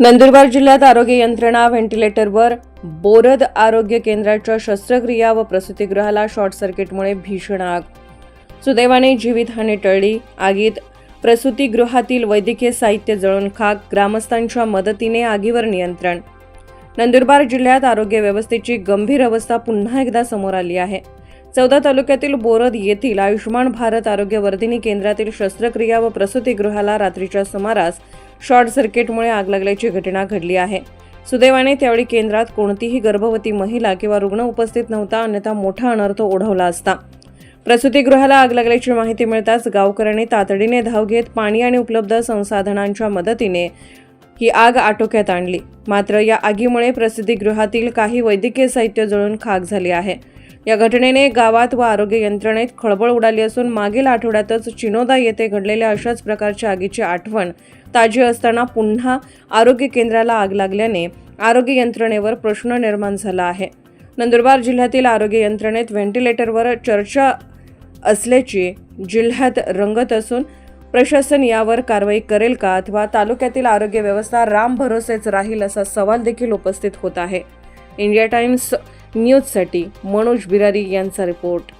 नंदुरबार जिल्ह्यात आरोग्य यंत्रणा व्हेंटिलेटरवर बोरद आरोग्य केंद्राच्या शस्त्रक्रिया व प्रसूतिगृहाला शॉर्ट सर्किटमुळे भीषण आग. सुदैवाने जीवितहानी टळली. आगीत प्रसूतिगृहातील वैद्यकीय साहित्य जळून खाक ग्रामस्थांच्या मदतीने आगीवर नियंत्रण. नंदुरबार जिल्ह्यात आरोग्य व्यवस्थेची गंभीर अवस्था पुन्हा एकदा समोर आली आहे. चौदा तालुक्यातील बोरद येथील आयुष्यमान भारत आरोग्य वर्धिनी केंद्रातील शस्त्रक्रिया व प्रसूतिगृहाला रात्रीच्या सुमारास शॉर्ट सर्किटमुळे आग लागल्याची घटना घडली आहे. सुदैवाने त्यावेळी केंद्रात कोणतीही गर्भवती महिला किंवा रुग्ण उपस्थित नव्हता अन्यथा मोठा अनर्थ ओढवला असता. प्रसूतीगृहाला आग लागल्याची माहिती मिळताच गावकऱ्यांनी तातडीने धाव घेत पाणी आणि उपलब्ध संसाधनांच्या मदतीने ही आग आटोक्यात आणली. मात्र या आगीमुळे प्रसिद्धीगृहातील काही वैद्यकीय साहित्य जळून खाक झाले आहे. या घटनेने गावात व आरोग्य यंत्रणेत खळबळ उडाली असून मागील आठवड्यातच चिनोदा येथे घडलेल्या अशाच प्रकारच्या आगीची आठवण ताजी असताना पुन्हा आरोग्य केंद्राला आग लागल्याने आरोग्य यंत्रणेवर प्रश्न निर्माण झाला आहे. नंदुरबार जिल्ह्यातील आरोग्य यंत्रणेत व्हेंटिलेटरवर चर्चा असल्याची जिल्ह्यात रंगत असून प्रशासन यावर कारवाई करेल का अथवा तालुक्यातील आरोग्य व्यवस्था राम भरोसेच राहील असा सवाल देखील उपस्थित होत आहे. इंडिया टाइम्स न्यूजसाठी मनोज बिरारी यांचा रिपोर्ट.